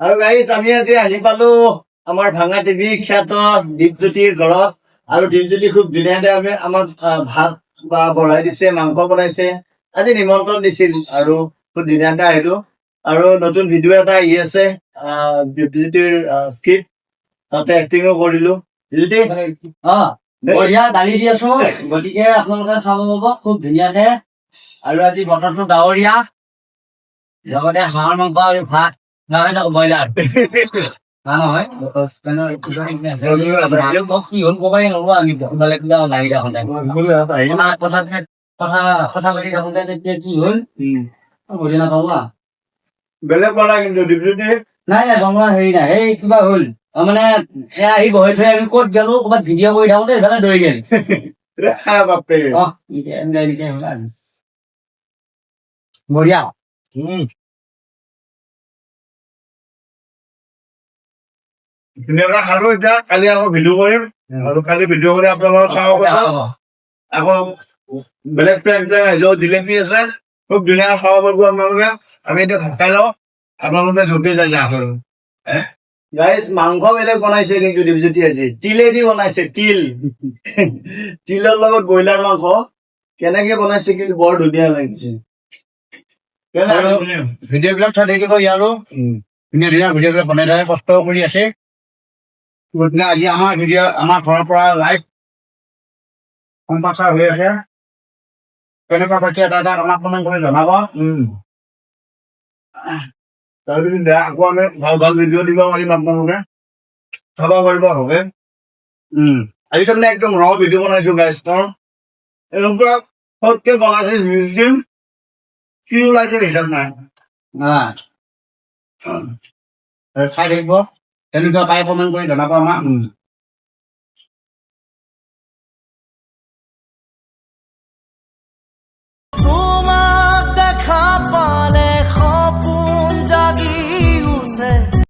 আৰু গাইজ আমি আজি আহি পালো আমাৰ ভাঙা টিভি খ্যাত দীপজ্যোতিৰ ঘৰত। আৰু দীপজ্যোতি খুব ধুনীয়াকে আমি আমাক ভাত বা বঢ়াই দিছে, মাংস বনাইছে। আজি নিমন্ত্ৰণ দিছিল আৰু খুব ধুনীয়াকে আহিলো। আৰু নতুন ভিডিঅ' এটা আহি আছে দীপজ্যোতিৰ স্ক্ৰিপ্ট তাতে এক্টিঙো কৰিলো। দীপজ্যোতি? অ, বঢ়িয়া দালি দি আছো। গতিকে আপোনালোকে চাব পাব, খুব ধুনীয়াকে। আৰু আজি বতৰটো ডাৱৰীয়া। লগতে হাঁহৰ মাংস আৰু ভাত। nói đâu mời lần Má nói, lúc bốc yun ko kayo nung mga ibon balik daw na ida ko na. Mula tayo. Pata pata pata pata kali ka kung dito dito yun. Ang buli na kawa. Balik mo lang yung dito dito. Nay na kawa hey na hey kiba hul. Ang mana kaya hi boy thay mi kot galo ko bat video ko idang tayo sana doy gel. Ha bape. Oh, ide ang gali kayo lan. Moria. Hmm. ধুনীয়াকে খালো এতিয়া। কালি আকৌ ভিডিঅ' কৰিম। আৰু কালি ভিডিঅ' কৰি আপোনালোকক চাব পাৰিব আকৌ বেলেগ প্লেন প্লেন আহিলেও জিলেপি আছে খুব ধুনীয়াকে খাব পাৰিব আপোনালোকে। আমি এতিয়া ভাত খাই লওঁ। আপোনালোকে য'তে যায় আৰু গাইজ মাংস বেলেগ বনাইছে কিন্তু দীপজ্যোতি আজি? তিলেদি বনাইছে তিল। তিলৰ লগত ব্ৰইলাৰ মাংস। কেনেকে বনাইছে কিন্তু বৰ ধুনীয়া লাগিছে। আৰু ভিডিঅ' বিলাক চাই থাকিব ইয়াৰো। ধুনীয়া ধুনীয়া ভিডিঅ' বিলাক বনাই থাকে কষ্ট কৰি আছে। গতিকে আজি আমাৰ ভিডিঅ' আমাৰ ঘৰৰ পৰা লাইভ সম্প্ৰচাৰ হৈ আছে। কেনেকুৱা পাইছে এটা এটা আমাক কমেণ্ট কৰি জনাব। তাৰপিছত আকৌ আমি ভালো ভালো ভিডিঅ' দিব পাৰিম আপোনালোকে। চাব পাৰিব ভালকে। আজি তাৰমানে একদম ৰ ভিডিঅ' বনাইছো তৰ এনেকুৱা সৎকে বনাইছে মিউজিয়াম কি ওলাইছে হিচাপ নাই। চাই থাকিব। তেনেকুৱা পাই কমেণ্ট কৰি জনাব আমাক